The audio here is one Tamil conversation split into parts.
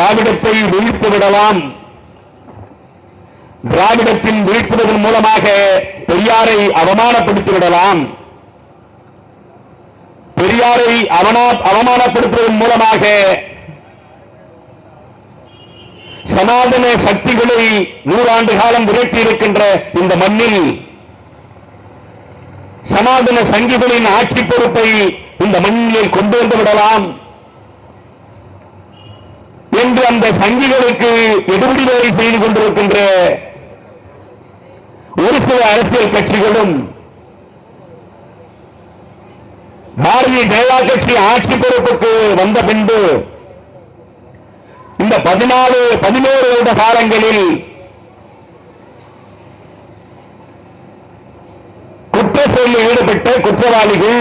திராவிடத்தை விழித்து விடலாம். திராவிடத்தின் விழிப்புணர்வின் மூலமாக பெரியாரை அவமானப்படுத்தி விடலாம். பெரியாரை அவமானப்படுத்துவதன் மூலமாக சனாதன சக்திகளை நூறாண்டு காலம் விரட்டி இருக்கின்ற இந்த மண்ணில் சனாதன சங்கிகளின் ஆட்சி பொறுப்பை இந்த மண்ணில் கொண்டு வந்து விடலாம். என்று அந்த சங்கிகளுக்கு எடுபடி வேலை செய்து கொண்டிருக்கின்ற ஒரு சில அரசியல் கட்சிகளும் பாரதிய ஜனதா கட்சி ஆட்சி பொறுப்புக்கு வந்த பின்பு இந்த பதினாலு பதினோரு வருட காலங்களில் குற்ற செயலில் ஈடுபட்ட குற்றவாளிகள்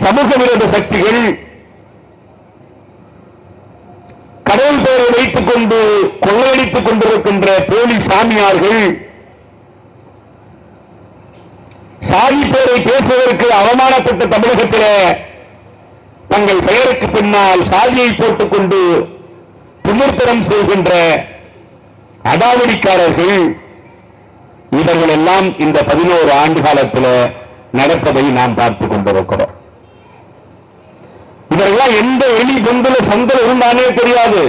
சமூக விரோத சக்திகள் கடவுள் பெயரை வைத்துக் கொண்டு கொள்ளையடித்துக் கொண்டிருக்கின்ற போலி சாமியார்கள் சாதி பெயரை பேசுவதற்கு அவமானப்பட்ட தமிழகத்திலே தங்கள் பெயருக்கு பின்னால் சாதியை போட்டுக்கொண்டு துமிர்த்தனம் செய்கின்ற அடாவடிக்காரர்கள் இவர்கள் எல்லாம் இந்த பதினோரு ஆண்டு காலத்தில் நடப்பதை நாம் பார்த்துக் கொண்டிருக்கிறோம். இவர்கள்லாம் எந்த எலி பொந்துல சந்தல் இருந்தானே தெரியாது.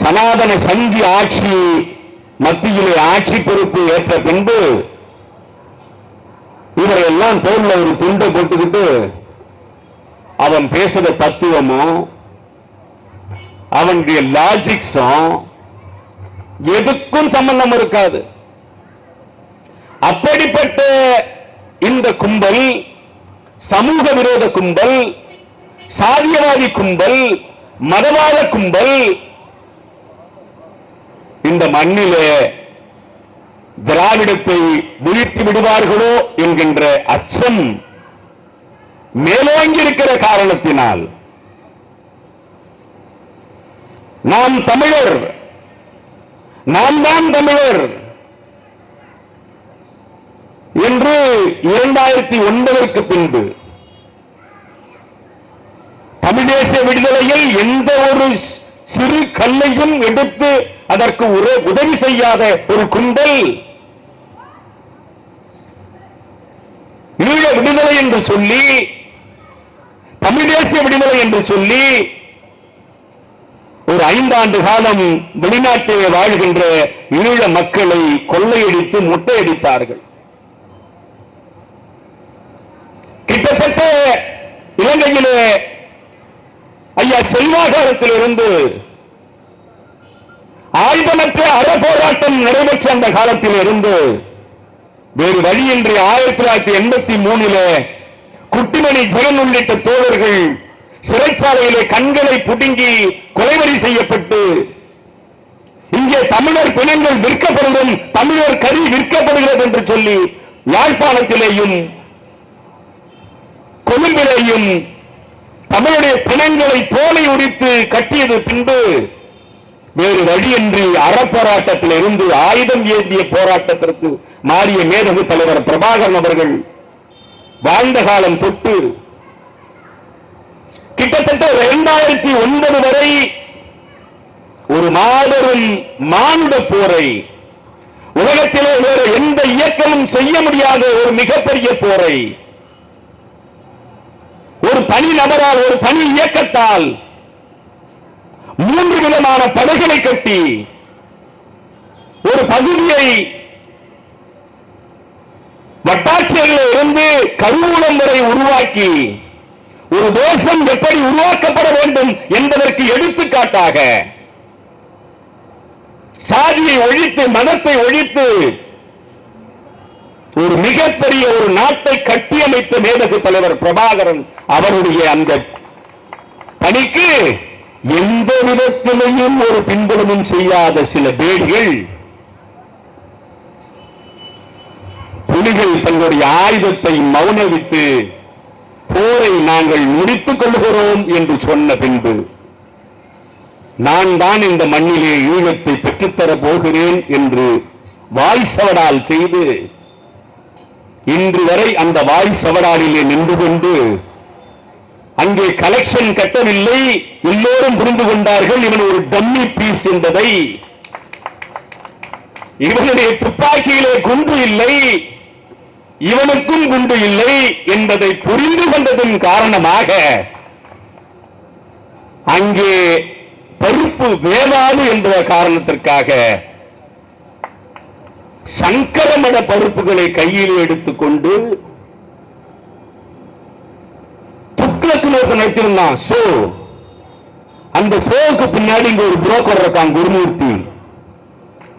சனாதன சந்தி ஆட்சி மத்தியிலே ஆட்சி பொறுப்பு ஏற்ற பின்பு இவரெல்லாம் தோல்ல ஒரு துண்டை போட்டுக்கிட்டு அவன் பேசுற தத்துவமும் அவனுடைய லாஜிக்ஸும் எதுக்கும் சம்பந்தம் இருக்காது. அப்படிப்பட்ட இந்த கும்பல் சமூக விரோத கும்பல் சாதியவாதி கும்பல் மதவாத கும்பல். இந்த மண்ணிலே திராவிடத்தை வீழ்த்தி விடுவார்களோ என்கின்ற அச்சம் மேலோங்கி இருக்கிற காரணத்தினால் நாம் தமிழர் நாம் தான் தமிழர். என்று இரண்டாயிரத்தி ஒன்பதற்கு பின்பு தமிழேசிய விடுதலையை எந்த ஒரு சிறு கல்லையும் எடுத்து அதற்கு ஒரு உதவி செய்யாத ஒரு குண்டல் ஈழ விடுதலை என்று சொல்லி தமிழ் தேசிய விடுதலை என்று சொல்லி ஒரு ஐந்தாண்டு காலம் வெளிநாட்டிலே வாழ்கின்ற ஈழ மக்களை கொள்ளையடித்து முட்டையடித்தார்கள். கிட்டத்தட்ட இலங்கையிலே ஐயா செல்வாகாரத்தில் இருந்து ஆயுதமற்ற அறப்போராட்டம் நடைபெற்ற அந்த காலத்தில் இருந்து வேறு வழியின்றி ஆயிரத்தி தொள்ளாயிரத்தி எண்பத்தி மூணில குட்டிமணி ஜெகன் உள்ளிட்ட தோழர்கள் சிறைச்சாலையிலே கண்களை புடுங்கி கொலைவரி செய்யப்பட்டு இங்கே தமிழர் பிணங்கள் விற்கப்படுவதும் தமிழர் கறி விற்கப்படுகிறது என்று சொல்லி யாழ்ப்பாணத்திலேயும் கொழும்பிலையும் தமிழுடைய பிணங்களை தோலை உடித்து கட்டியது பின்பு வேறு வழியின்றி அறப்போராட்டத்தில் இருந்து ஆயுதம் ஏந்திய போராட்டத்திற்கு மாறிய மேதகு தலைவர் பிரபாகரன் அவர்கள் வாழ்ந்த காலம் தொட்டு கிட்டத்தட்ட இரண்டாயிரத்தி ஒன்பது வரை ஒரு மாபெரும் மானுட போரை உலகத்திலே வேறு எந்த இயக்கமும் செய்ய முடியாத ஒரு மிகப்பெரிய போரை ஒரு பணி நபரால் ஒரு பணி இயக்கத்தால் மூன்று விதமான படைகளை கட்டி ஒரு பகுதியை வட்டாட்சியரில் இருந்து கருவூலம் வரை உருவாக்கி ஒரு தேசம் எப்படி உருவாக்கப்பட வேண்டும் என்பதற்கு எடுத்துக்காட்டாக சாதியை ஒழித்து மதத்தை ஒழித்து ஒரு மிகப்பெரிய ஒரு நாட்டை கட்டியமைத்த மேதகு தலைவர் பிரபாகரன் அவருடைய அந்த பணிக்கு எந்த விதத்திலையும் ஒரு பின்புலமும் செய்யாத சில பேர்கள் புலிகள் தங்களுடைய ஆயுதத்தை மௌனவித்து போரை நாங்கள் முடித்துக் கொள்கிறோம் என்று சொன்ன பின்பு நான் தான் இந்த மண்ணிலே ஈழத்தை பெற்றுத்தர போகிறேன் என்று வாய் சவடால் செய்து இன்று வரை அந்த வாய் சவடாலிலே நின்று கொண்டு அங்கே கலெக்ஷன் கட்டவில்லை. எல்லோரும் புரிந்து கொண்டார்கள் இவன் ஒரு டம்மி பீஸ் என்பதை. இவனுடைய துப்பாக்கியிலே குண்டு இல்லை. இவனுக்கும் குண்டு இல்லை என்பதை புரிந்து கொண்டதன் காரணமாக அங்கே பருப்பு வேவாது என்ற காரணத்திற்காக சங்கரமட பருப்புகளை கையில் எடுத்துக்கொண்டு துக்ளக்கு நோக்கு நடத்திருந்தான் ஷோ அந்த ஷோவுக்கு பின்னாடி இங்க ஒரு புரோக்கர் இருக்கான் குருமூர்த்தி.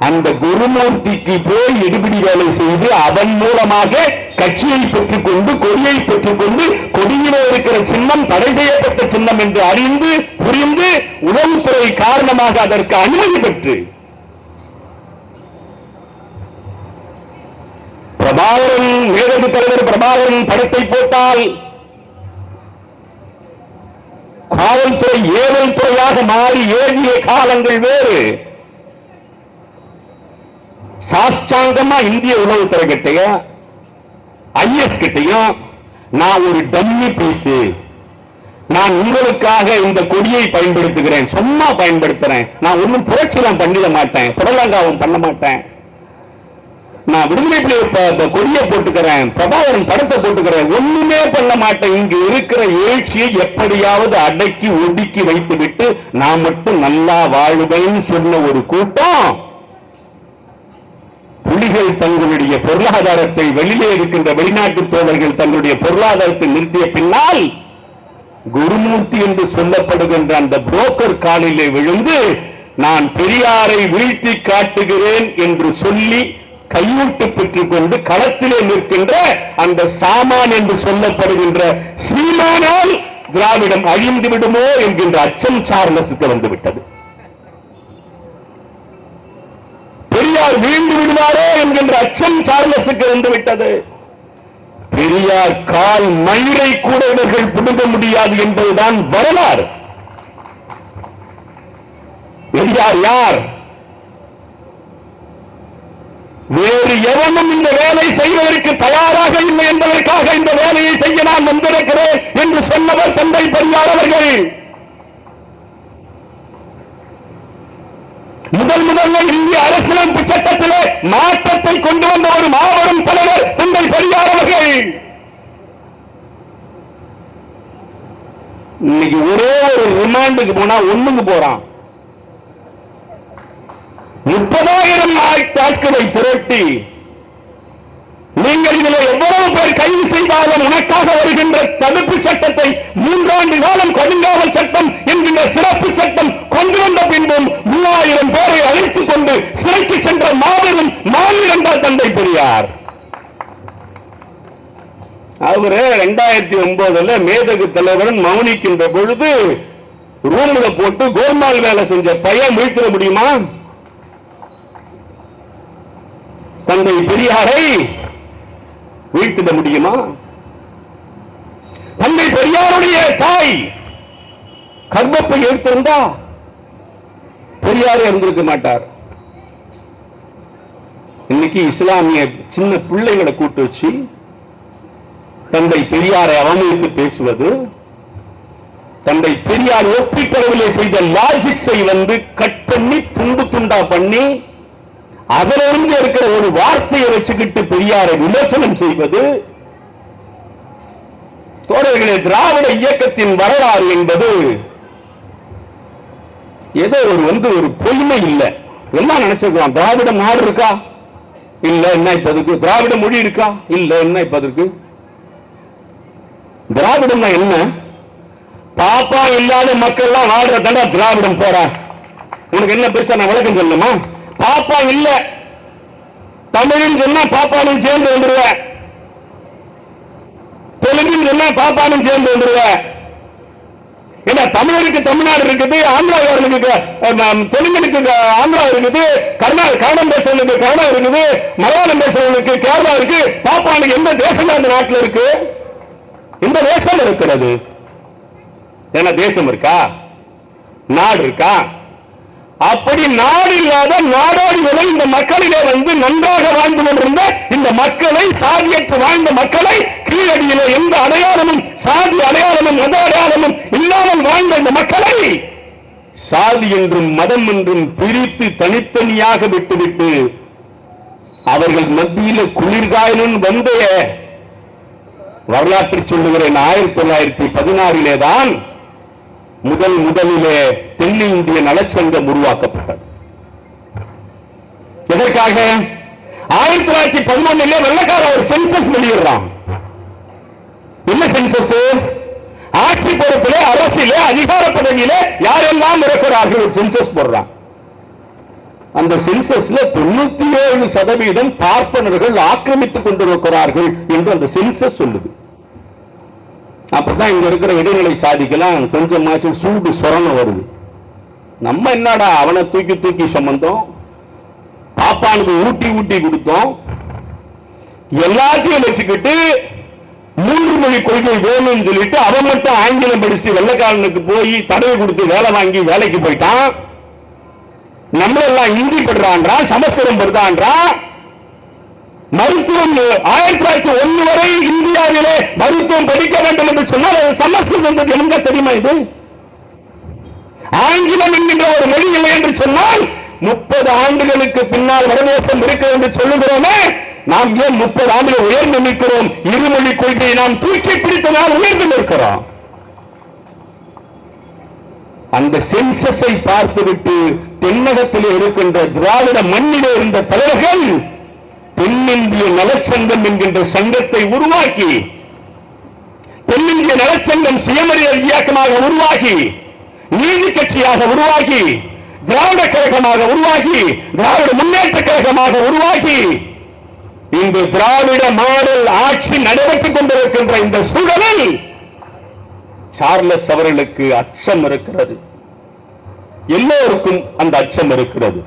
அந்த குருமூர்த்திக்கு போய் இடுபிடி வேலை செய்து அதன் மூலமாக கட்சியை பெற்றுக் கொண்டு கொடியை பெற்றுக் கொண்டு கொடியிலே இருக்கிற சின்னம் தடை செய்யப்பட்ட சின்னம் என்று அறிந்து புரிந்து உளவுத்துறை காரணமாக அதற்கு அனுமதி பெற்று. பிரபாகரன் மேலது தலைவர் பிரபாகரன் படத்தை போட்டால் காவல்துறை ஏவல் துறையாக மாறி ஏறிய காலங்கள் வேறு. சாஷ்டாங்கமா இந்திய உளவுத்துறை கிட்டையும் ஐஎஸ் கிட்டையும் நான் ஒரு டம்மி பீஸ். நான் உங்களுக்காக இந்த கொடியை பயன்படுத்துகிறேன். சும்மா பயன்படுத்துறேன். நான் ஒன்னும் புரட்சிலாம் பண்ணிட மாட்டேன். புடலங்காவும் பண்ண மாட்டேன். நான் விடுதலை புலி ப- கொடியை போட்டுக்கிறேன் பிரபாகரன் படத்தை போட்டுக்கிறேன். ஒண்ணுமே பண்ண மாட்டேன். இங்கு இருக்கிற எழுச்சியை எப்படியாவது அடக்கி ஒடுக்கி வைத்து விட்டு நான் மட்டும் நல்லா வாழ்வேன்னு சொன்ன ஒரு கூட்டம். புலிகள் தங்களுடைய பொருளாதாரத்தை வெளியே இருக்கின்ற வெளிநாட்டு தோழர்கள் தங்களுடைய பொருளாதாரத்தை நிறுத்திய பின்னால் குருமூர்த்தி என்று சொல்லப்படுகின்ற அந்த புரோக்கர் காலிலே விழுந்து நான் பெரியாரை வீழ்த்தி காட்டுகிறேன் என்று சொல்லி கையூட்டு பெற்றுக் கொண்டு களத்திலே நிற்கின்ற அந்த சாமான் என்று சொல்லப்படுகின்ற சீமானால் திராவிடம் அழிந்து விடுமோ என்கின்ற அச்சம் சார்லஸுக்கு வந்துவிட்டது பெரியார் வீழ்ந்து விடுவாரோ என்கின்ற அச்சம் சார்லஸுக்கு வந்துவிட்டது பெரியார் கால் மயிரை கூட இவர்கள் பிடுங்க முடியாது என்பதுதான் வரலாறு. பெரியார் யார்? வேறு எவனும் இந்த வேலை செய்வதற்கு தயாராக இல்லை என்பதற்காக இந்த வேலையை செய்ய நான் வந்திருக்கிறேன் என்று சொன்னவர் தந்தை பெரியார் அவர்கள். முதல் முதல்ல இந்திய அரசியலமைப்பு சட்டத்திலே மாற்றத்தை கொண்டு வந்த ஒரு மாபெரும் தலைவர் தந்தை பெரியார் அவர்கள். இன்னைக்கு ஒரே ஒரு ரிமாண்டுக்கு போனா ஒண்ணுக்கு போறான். இப்பதான் ஆட்களை திரட்டி நீங்கள் இதில் எவ்வளவு பேர் கைது செய்தாலும் உனக்காக வருகின்ற தடுப்பு சட்டத்தை மூன்றாண்டு காலம் கொடுங்காவல் சட்டம் என்கின்ற சிறப்பு சட்டம் கொண்டு வந்த பின்பும் மூவாயிரம் பேரை அழைத்துக் கொண்டு சிறைக்கு சென்ற மாபெரும் மாநிலங்கள் தந்தை பெரியார். அவரு ரெண்டாயிரத்தி ஒன்பதுல மேதகு தலைவரன் மௌனிக்கின்ற பொழுது ரூம்ல போட்டு கோர்மால் வேலை செஞ்ச பையன் மீழ்த்திட முடியுமா? தந்தை பெரியாரை வீழ்த்திட முடியுமா? தந்தை பெரியாருடைய தாய் கர்ப்பப்பை எடுத்திருந்தா பெரியாரே இருந்திருக்க மாட்டார். இன்னைக்கு இஸ்லாமிய சின்ன பிள்ளைகளை கூட்டு வச்சு தந்தை பெரியாரை அவமதித்து பேசுவது தந்தை பெரியார் ஒப்பிக்கடவிலே செய்த லாஜிக்ஸை வந்து கட் பண்ணி துண்டு துண்டா பண்ணி அதிலிருந்து இருக்கிற ஒரு வார்த்தையை வச்சுக்கிட்டு பெரியாரை விமர்சனம் செய்வது தோழர்களே திராவிட இயக்கத்தின் வரலாறு என்பது ஏதோ ஒரு வந்து ஒரு பொய்மை இல்லை. எல்லாம் நினைச்சிருக்கலாம்? திராவிட நாடு இருக்கா? இல்ல என்ன இப்ப அதுக்கு? திராவிட மொழி இருக்கா? இல்ல என்ன இப்ப அதுக்கு? திராவிடம்னா என்ன? பாப்பா இல்லாத மக்கள் எல்லாம் வாழ்ற தண்டா திராவிடம் போற. உனக்கு என்ன பெருசா? நான் விளக்கம் சொல்லணுமா? பாப்பா இல்ல. தமிழில் சொன்னா பாப்பானும் சேர்ந்து வந்துடுவேன் தெலுங்கில் சொன்னா பாப்பானும் சேர்ந்து வந்துடுவேன் ஏன்னா தமிழருக்கு தமிழ்நாடு இருக்குது ஆந்திராவுக்கு தெலுங்கனுக்கு ஆந்திரா இருக்குது கர்நாடக கன்னடம் பேசுறவனுக்கு கன்னடம் இருக்குது மலையாளம் பேசுறவனுக்கு கேரளா இருக்கு. பாப்பானுக்கு எந்த தேசம் அந்த நாட்டில் இருக்கு? இந்த தேசம் இருக்கிறது. ஏன்னா தேசம் இருக்கா? நாடு இருக்கா? அப்படி நாடு இல்லாத இந்த மக்களிலே வந்து நன்றாக வாழ்ந்து கொண்டிருந்த இந்த மக்களை சாதியற்று வாழ்ந்த மக்களை கீழடியில எந்த அடையாளமும் சாதி அடையாளமும் மத அடையாளமும் இல்லாமல் வாழ்ந்த இந்த மக்களை சாதி என்றும் மதம் என்றும் பிரித்து தனித்தனியாக விட்டுவிட்டு அவர்கள் மத்தியில குளிர்காயனும் வந்த. வரலாற்றை சொல்லுகிறேன் ஆயிரத்தி தொள்ளாயிரத்தி பதினாறிலே தான் முதல் முதலிலே தென்னிந்திய நலச்சங்கம் உருவாக்கப்பட்டது. எதற்காக? ஆயிரத்தி தொள்ளாயிரத்தி பதினொன்னுல வெள்ளக்கார ஒரு சென்சஸ் வெளியிடுறான். என்ன சென்சஸ் ஆட்சி பொறுப்பிலே அரசிலே அதிகார பதவியிலே யாரெல்லாம் இருக்கிறார்கள் ஒரு சென்சஸ் போடுறான். அந்த சென்சஸ்ல தொண்ணூத்தி ஏழு சதவீதம் பார்ப்பனர்கள் ஆக்கிரமித்துக் கொண்டிருக்கிறார்கள் என்று அந்த சென்சஸ் சொல்லுது. அப்பதான் இங்க இருக்கிற இடைநிலை சாதிக்கெல்லாம் கொஞ்சமாச்சும் சூடு சொரணம் வருது. நம்ம என்னடா அவனை தூக்கி தூக்கி சம்பந்தம் பாப்பானுக்கு ஊட்டி ஊட்டி கொடுத்தோம். எல்லாத்தையும் வச்சுக்கிட்டு மூன்று மொழி கொள்கை வேணும்னு சொல்லிட்டு அவன் மட்டும் ஆங்கிலம் படிச்சு வெள்ளைக்காரனுக்கு போய் தடவை கொடுத்து வேலை வாங்கி வேலைக்கு போயிட்டான். நம்மளெல்லாம் ஹிந்தி படுறான்றா சமஸ்கிருதம் படுறான்றா மருத்துவம் ஆயிரத்தி தொள்ளாயிரத்தி ஒன்னு வரை இந்தியாவிலே மருத்துவம் படிக்க வேண்டும் என்று சொன்னால் அது சமஸ்கிருதம் என்பது எங்க தெரியுமா இது? ஆங்கிலம் என்கின்ற ஒரு மொழி இல்லை என்று சொன்னால் முப்பது ஆண்டுகளுக்கு பின்னால் வடதேசம் இருக்கு என்று சொல்லுகிறோமே நாம் ஏன் முப்பது ஆண்டுகள் உயர்ந்து நிற்கிறோம்? இருமொழி கொள்கையை நாம் தூக்கி பிடித்தனால் உயர்ந்து நிற்கிறோம். அந்த சென்சஸை பார்த்துவிட்டு தென்னகத்திலே இருக்கின்ற திராவிட மண்ணிலே இருந்த தலைவர்கள் தென்னிந்திய நலச்சங்கம் என்கின்ற சங்கத்தை உருவாக்கி தென்னிந்திய நலச்சங்கம் சுயமரியாதை இயக்கமாக உருவாகி நீதி கட்சியாக உருவாகி திராவிட கழகமாக உருவாகி திராவிட முன்னேற்ற கழகமாக உருவாகி இன்று திராவிட மாடல் ஆட்சி நடைபெற்றுக் கொண்டிருக்கின்ற இந்த சூழலில் சார்லஸ் அவர்களுக்கு அச்சம் இருக்கிறது. எல்லோருக்கும் அந்த அச்சம் இருக்கிறது.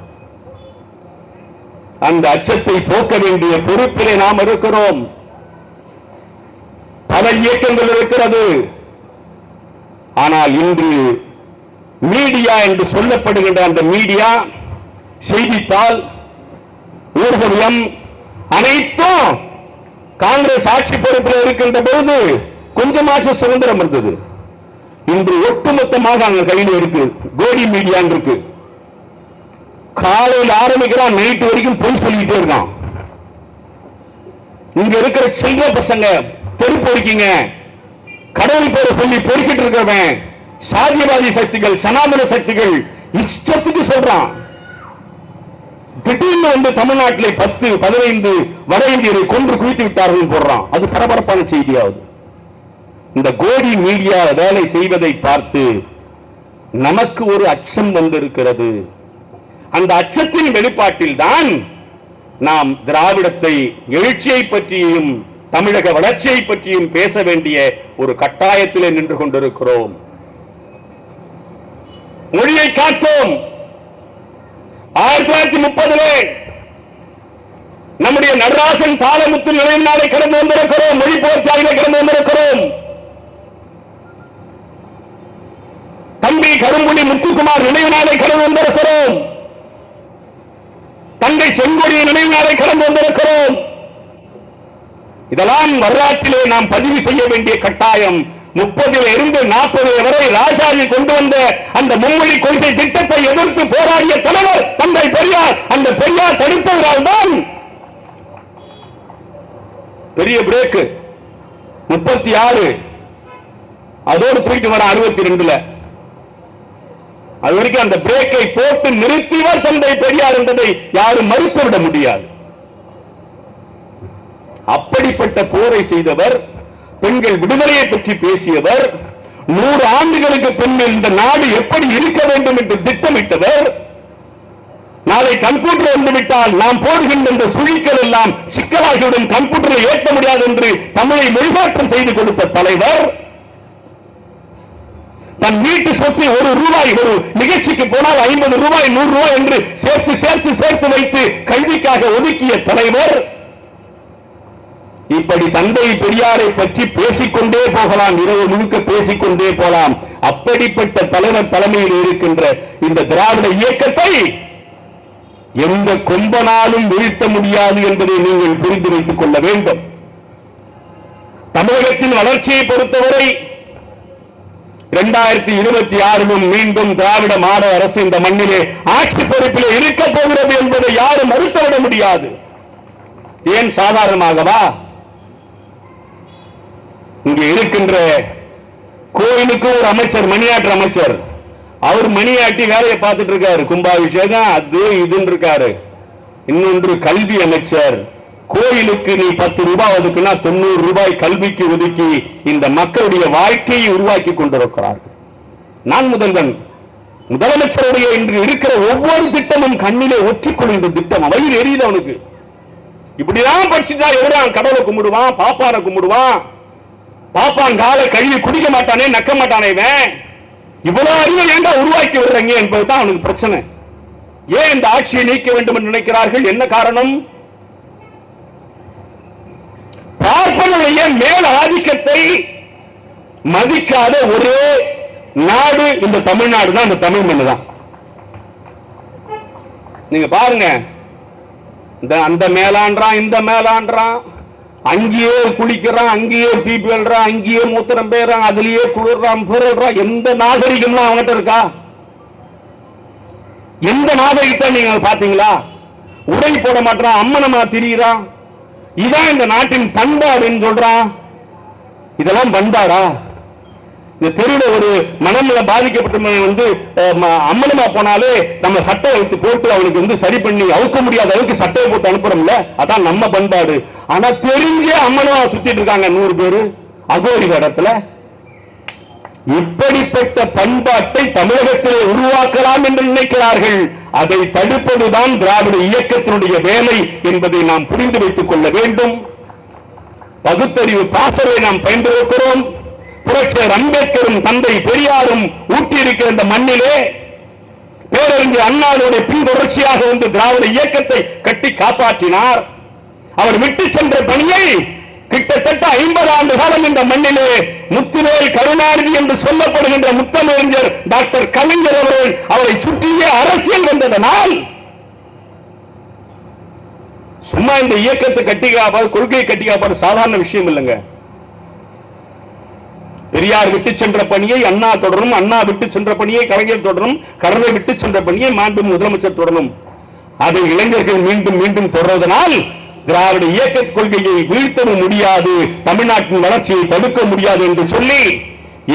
அந்த அச்சத்தை போக்க வேண்டிய பொறுப்பிலே நாம் இருக்கிறோம். பல இயக்கங்கள் இருக்கிறது. ஆனால் இன்று மீடியா என்று சொல்லப்படுகின்ற அந்த மீடியா செய்தித்தாள் ஊர்வலம் அனைத்தும் காங்கிரஸ் ஆட்சி பொறுப்பில் இருக்கின்ற போது கொஞ்சமாச்சும் சுதந்திரம் இருந்தது. இன்று ஒட்டுமொத்தமாக அங்க கையில் இருக்கு. கோடி மீடியான் இருக்கு. காலையில் ஆரம்பிக்கிறான் நைட் வரைக்கும் பொய் சொல்லிட்டே இருக்கான். இங்க இருக்கிற செல்வ பசங்க தெரு பொறுக்கிங்க கடவுள் பேரை சொல்லி பொறுக்கிட்டு இருக்கிறவன் சாதியவாதி சக்திகள் சனாதன சக்திகள் இஷ்டத்துக்கு சொல்றான். திடீர்னு வந்து தமிழ்நாட்டிலே பத்து பதினைந்து வட இந்தியரை கொன்று குவித்து விட்டார்கள் போடுறான். அது பரபரப்பான செய்தியாவது. இந்த கோடி மீடியா வேலை செய்வதை பார்த்து நமக்கு ஒரு அச்சம் வந்திருக்கிறது. அந்த அச்சத்தின் வெளிப்பாட்டில் தான் நாம் திராவிடத்தை எழுச்சியை பற்றியும் தமிழக வளர்ச்சியை பற்றியும் பேச வேண்டிய ஒரு கட்டாயத்திலே நின்று கொண்டிருக்கிறோம். மொழியை காத்தோம். ஆயிரத்தி தொள்ளாயிரத்தி முப்பதிலே நம்முடைய நடராசன் தாளமுத்து நினைவு நாளை கடந்து வந்திருக்கிறோம். மொழி போர்ச்சாலையிலே கடந்து வந்திருக்கிறோம். தம்பி கரும்புலி முத்துக்குமார் நினைவு நாளை கடந்து வந்திருக்கிறோம். செங்கோடிய நினைவு நாளை கடந்து வந்திருக்கிறோம். இதெல்லாம் வரலாற்றிலே நாம் பதிவு செய்ய வேண்டிய கட்டாயம். முப்பதில் இருந்து நாற்பது வரை ராஜாஜி கொண்டு வந்த அந்த மும்மொழி கொள்கை திட்டத்தை எதிர்த்து போராடிய தலைவர் தந்தை பெரியார். அந்த பெரியார் தடுப்பவரால் தான் பெரிய பிரேக் முப்பத்தி ஆறு. அதோடு போயிட்டு வர அறுபத்தி ரெண்டுல. அது வரைக்கும் அந்த பிரேக்கை போட்டு நிறுத்திவர் தந்தை பெரியார் என்பதை யாரும் மறுத்துவிட முடியாது. அப்படிப்பட்ட போரை செய்தவர் பெண்கள் விடுதலையை பற்றி பேசியவர் நூறு ஆண்டுகளுக்கு பின் இந்த நாடு எப்படி இருக்க வேண்டும் என்று திட்டமிட்டவர் நாளை கம்ப்யூட்டர் வந்துவிட்டால் நாம் போடுகின்ற இந்த சுழிக்கள் எல்லாம் சிக்கலாகிவிடும் கம்ப்யூட்டரை ஏற்ற முடியாது என்று தமிழை மொழிமாற்றம் செய்து கொடுத்த தலைவர் தன் வீட்டு சொத்து ஒரு ரூபாய் ஒரு நிகழ்ச்சிக்கு போனால் ஐம்பது ரூபாய் நூறு ரூபாய் என்று சேர்த்து சேர்த்து சேர்த்து வைத்து கல்விக்காக ஒதுக்கிய தலைவர். இப்படி தந்தை பெரியாரை பற்றி பேசிக்கொண்டே போகலாம் இரவு முழுக்க பேசிக்கொண்டே போகலாம். அப்படிப்பட்ட தலைவர் தலைமையில் இருக்கின்ற இந்த திராவிட இயக்கத்தை எந்த கொம்பனாலும் வீழ்த்த முடியாது என்பதை நீங்கள் புரிந்து வைத்துக் கொள்ள வேண்டும். தமிழகத்தின் வளர்ச்சியை பொறுத்தவரை இரண்டாயிரத்தி இருபத்தி ஆறிலும் மீண்டும் திராவிட மாடல் அரசு இந்த மண்ணிலே ஆட்சி பொறுப்பில் இருக்க போகிறது என்பதை யாரும் மறுத்துவிட முடியாது. ஏன் சாதாரணமாகவா? இங்கு இருக்கின்ற கோயிலுக்கு ஒரு அமைச்சர் மணியாற்று அமைச்சர். அவர் மணியாட்டி வேலையை பார்த்துட்டு இருக்காரு. கும்பாபிஷேகம் அது இதுன்னு இருக்காரு. இன்னொன்று கல்வி அமைச்சர். கோயிலுக்கு நீ பத்து ரூபாய் ஒதுக்குனா தொண்ணூறு ரூபாய் கல்விக்கு ஒதுக்கி இந்த மக்களுடைய வாழ்க்கையை உருவாக்கி கொண்டிருக்கிறார்கள். நான் முதல்வன். முதலமைச்சருடைய இன்று இருக்கிற ஒவ்வொரு திட்டமும் கண்ணிலே ஒற்றிக்கொள் திட்டம். வயிறு எரியுது அவனுக்கு. இப்படிதான் படிச்சுட்டா எவரான் கடவுளை கும்பிடுவான் பாப்பான கும்பிடுவான்? பாப்பான் காலை கழுவி குடிக்க மாட்டானே நக்க மாட்டானே இவன்? இவ்வளவு அறிவை ஏண்டா உருவாக்கி விடுறீங்க என்பதுதான் அவனுக்கு பிரச்சனை. ஏன் இந்த ஆட்சியை நீக்க வேண்டும் என்று நினைக்கிறார்கள்? என்ன காரணம்? பார்ப்பனுடைய மேல் ஆதிக்கத்தை மதிக்காத ஒரே நாடு இந்த தமிழ்நாடு தான் இந்த தமிழ் மண்ணு தான். நீங்க பாருங்க. இந்த அந்த மேலான்றான் இந்த மேலான்றான் அங்கேயே குளிக்கிறான் அங்கேயே பீப்பி எழுறான் அங்கேயே மூத்திரம் பேறான் அதுலயே குளிர்றான் பிறல்றான் எந்த நாகரிகம்லாம் அவங்ககிட்ட இருக்கா? எந்த நாகரிகத்தை நீங்க பாத்தீங்களா? உடை போட மாட்டான் அம்மனமா திரியிறான் இதான் இந்த நாட்டின் பண்பாடுன்னு சொல்றான் இதெல்லாம் பண்பாடா? இந்த தெருவில் ஒரு மனநல பாதிக்கப்பட்டவன் வந்து அம்மனமா போனாலே நம்ம சட்டை எடுத்து போட்டு அவனுக்கு வந்து சரி பண்ணி அவுக்க முடியாத அளவுக்கு சட்டையை போட்டு அனுப்புறோம்ல? அதான் நம்ம பண்பாடு. ஆனா தெரிஞ்சே அம்மனமா சுத்திட்டு இருக்காங்க நூறு பேரு. அகோரி இடத்துல இப்படிப்பட்ட பண்பாட்டை தமிழகத்திலே உருவாக்கலாம் என்று நினைக்கிறார்கள். அதை தடுப்பதுதான் திராவிட இயக்கத்தினுடைய வேலை என்பதை நாம் புரிந்து வைத்துக் கொள்ள வேண்டும். பகுத்தறிவு பாசறை நாம் பயன்படுத்துகிறோம் புரட்சியர் அம்பேத்கரும் தந்தை பெரியாரும் ஊட்டியிருக்கிற இந்த மண்ணிலே பேரறிஞர் அண்ணாவுடைய பின்தொடர்ச்சியாக வந்து திராவிட இயக்கத்தை கட்டி காப்பாற்றினார். அவர் விட்டு சென்ற பணியை கிட்டத்தட்ட ஐம்பது ஆண்டு காலம் இந்த மண்ணிலே முத்துவேல் கருணாநிதி என்று சொல்லப்படுகின்ற முத்தமிழறிஞர் டாக்டர் கலைஞர் அவர்கள் அவரை சுற்றியே அரசியல் வந்ததனால் சும்மா இந்த இயக்கத்தை கட்டி காப்பாது கொள்கையை கட்டி காப்பாது சாதாரண விஷயம் இல்லைங்க. பெரியார் விட்டு சென்ற பணியை அண்ணா தொடரும் அண்ணா விட்டு சென்ற பணியை கலைஞர் தொடரும் கடலை விட்டு சென்ற பணியை மாண்பு முதலமைச்சர் தொடரும் அதை இளைஞர்கள் மீண்டும் மீண்டும் தொடர்வதனால் திராவிட இயக்க கொள்கையை வீழ்த்தவும் முடியாது தமிழ்நாட்டின் வளர்ச்சியை தடுக்க முடியாது என்று சொல்லி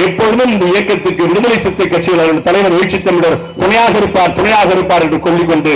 எப்பொழுதும் இந்த இயக்கத்துக்கு விடுதலை சித்தை கட்சியில் தலைவர் வீழ்ச்சி தமிழர் துணையாக இருப்பார் துணையாக இருப்பார் என்று கொள்ளிக்கொண்டு